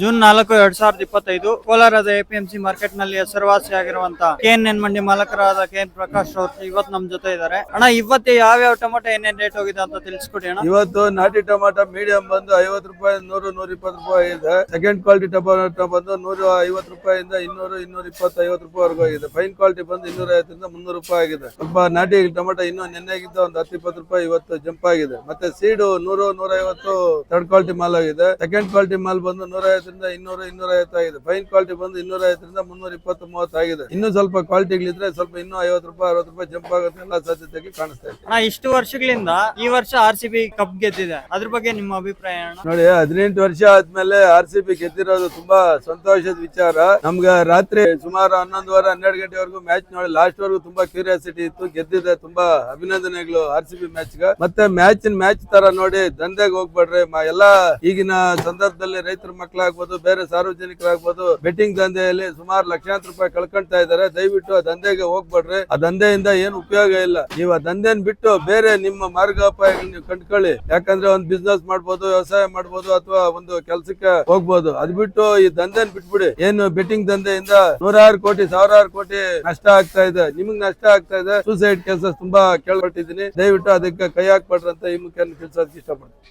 June ನಾಲ್ಕು ಎರಡ್ ಸಾವಿರದ ಇಪ್ಪತ್ತೈದು ಕೋಲಾರದ ಎಪಿಎಂಸಿ ಮಾರ್ಕೆಟ್ನಲ್ಲಿ ಹೆಸರುವಾಸಿಯಾಗಿರುವಂತ ಕೆ ಎನ್ ಎನ್ ಮಂಡಿ ಮಾಲಕರಾದ ಕೆ ಎನ್ ಪ್ರಕಾಶ್ ಅವರು ಇವತ್ತು ನಮ್ ಜೊತೆ ಇದ್ದಾರೆ. ಅಣ್ಣ, ಇವತ್ತು ಯಾವ್ಯಾವ ಟೊಮೊಟೊ ಏನೇನ್ ರೇಟ್ ಹೋಗಿದೆ ಅಂತ ತಿಳಿಸ್ಕೊಡಿ ಅಣ್ಣ. ಇವತ್ತು ನಾಟಿ ಟೊಮಾಟೊ ಮೀಡಿಯಂ ಬಂದು ಐವತ್ತು ರೂಪಾಯಿ, ನೂರು, ನೂರ ಇಪ್ಪತ್ತು ರೂಪಾಯಿ ಇದೆ. ಸೆಕೆಂಡ್ ಕ್ವಾಲಿಟಿ ಟೊಮಾಟೊ ಬಂದು ನೂರ ಐವತ್ತು ರೂಪಾಯಿಂದ ಇನ್ನೂರು, ಇನ್ನೂರ ಇಪ್ಪತ್ತು ಐವತ್ತು ರೂಪಾಯಿ ವರೆಗೂ ಆಗಿದೆ ಫೈನ್ ಕ್ವಾಲಿಟಿ ಬಂದು ಇನ್ನೂರ ಐವತ್ತರಿಂದ ಮುನ್ನೂರು ರೂಪಾಯಿ ಆಗಿದೆ. ಸ್ವಲ್ಪ ನಾಟಿ ಟೊಮಾಟೊ ಇನ್ನೂ ಆಗಿದ್ದು ಒಂದು ಹತ್ತು, ಇಪ್ಪತ್ತು ರೂಪಾಯಿ ಇವತ್ತು ಜಂಪ್ ಆಗಿದೆ. ಮತ್ತೆ ಸೀಡು ನೂರು ನೂರ ಐವತ್ತು ಥರ್ಡ್ ಕ್ವಾಲಿಟಿ ಮಾಲ್ ಆಗಿದೆ. ಸೆಕೆಂಡ್ ಕ್ವಾಲಿಟಿ ಮಾಲ್ ಬಂದು ನೂರ ಐವತ್ತರಿಂದ ಇನ್ನೂರ ಇನ್ನೂರ ಐವತ್ತು ಆಗಿದೆ. ಫೈನ್ ಕ್ವಾಲಿಟಿ ಬಂದು ಇನ್ನೂರ ಐವತ್ತರಿಂದ ಮುನ್ನೂರ ಇಪ್ಪತ್ತು ಮೂವತ್ತು ಆಗಿದೆ. ಇನ್ನೂ ಸ್ವಲ್ಪ ಕ್ವಾಲಿಟಿಗಳಿದ್ರೆ ಸ್ವಲ್ಪ ಇನ್ನೂ ಐವತ್ತು ರೂಪಾಯಿ ಅರವತ್ತು ರೂಪಾಯಿ ಜಂಪ್ ಆಗುತ್ತೆ ಎಲ್ಲ ಸಾಧ್ಯತೆಗೆ ಕಾಣಿಸ್ತಾ ಇದೆ. ಅಣ್ಣ ಇಷ್ಟು ವರ್ಷಗಳಿಂದ ಈ ವರ್ಷ ಆರ್ ಸಿ ಬಿ ಕಪ್ ಗೆದ್ದಿದೆ. ಅದ್ರ ಬಗ್ಗೆ ನಿಮ್ಮ ಅಭಿಪ್ರಾಯ ಅಣ್ಣ? ನೋಡಿ ಹದಿನೆಂಟು ವರ್ಷ ಆದ್ಮೇಲೆ ಆರ್ ಸಿ ಬಿ ಗೆದ್ದಿರೋದು ತುಂಬಾ ಸಂತೋಷದ ವಿಚಾರ. ನಮ್ಗೆ ರಾತ್ರಿ ಸುಮಾರು ಹನ್ನೊಂದುವರೆ ಹನ್ನೆರಡು ಗಂಟೆವರೆಗೂ ಮ್ಯಾಚ್ ನೋಡಿ ಲಾಸ್ಟ್ ವರೆಗೂ ತುಂಬಾ ಕ್ಯೂರಿಯಾಸಿಟಿ ಇತ್ತು. ಗೆದ್ದಿದೆ ತುಂಬಾ ಅಭಿನಂದನೆಗಳು ಆರ್ ಸಿ ಬಿ ಮ್ಯಾಚ್ ಮತ್ತೆ ಮ್ಯಾಚ್ ಮ್ಯಾಚ್ ತರ ನೋಡಿ ದಂಧೆಗೆ ಹೋಗ್ಬೇಡ್ರಿ. ಮ- ಎಲ್ಲಾ ಈಗಿನ ಸಂದರ್ಭದಲ್ಲಿ ರೈತರ ಮಕ್ಕಳಾಗ್ಬೋದು ಬೇರೆ ಸಾರ್ವಜನಿಕರಾಗ್ಬೋದು ಬೆಟ್ಟಿಂಗ್ ದಂಧೆಯಲ್ಲಿ ಸುಮಾರು ಲಕ್ಷಾಂತರ ರೂಪಾಯಿ ಕಳ್ಕೊಂತಾ ಇದಾರೆ ದಯವಿಟ್ಟು ಆ ದಂಧೆಗೆ ಹೋಗ್ಬೇಡ್ರಿ. ಆ ದಂಧೆಯಿಂದ ಏನು ಉಪಯೋಗ ಇಲ್ಲ. ನೀವು ಆ ದಂಧೆನ್ ಬಿಟ್ಟು ಬೇರೆ ನಿಮ್ಮ ಮಾರ್ಗೋಪಾಯಗಳನ್ನ ನೀವು ಕಂಡ್ಕೊಳ್ಳಿ. ಯಾಕಂದ್ರೆ ಒಂದು ಬಿಸ್ನೆಸ್ ಮಾಡ್ಬೋದು, ವ್ಯವಸಾಯ ಮಾಡ್ಬೋದು ಅಥವಾ ಒಂದು ಕೆಲ್ಸಕ್ಕೆ ಹೋಗ್ಬೋದು. ಅದ್ ಬಿಟ್ಟು ಈ ದಂಧೆನ್ ಬಿಟ್ಬಿಡಿ. ಏನು ಬೆಟ್ಟಿಂಗ್ ದಂಧೆಯಿಂದ ನೂರಾರು ಕೋಟಿ, ಸಾವಿರಾರು ಕೋಟಿ ನಷ್ಟ ಆಗ್ತಾ ಇದೆ. ನಿಮಗ್ ನಷ್ಟ ಆಗ್ತಾ ಇದೆ. ಸೂಸೈಡ್ ಕೇಸಸ್ ತುಂಬಾ ಕೇಳ್ಬಿಟ್ಟಿದೀನಿ ದಯವಿಟ್ಟು ಅದಕ್ಕೆ ಕೈ ಅಂತ ಈ ಮುಖ್ಯ ತಿಳಿಸೋದಕ್ಕೆ ಇಷ್ಟಪಡ್ತೀನಿ.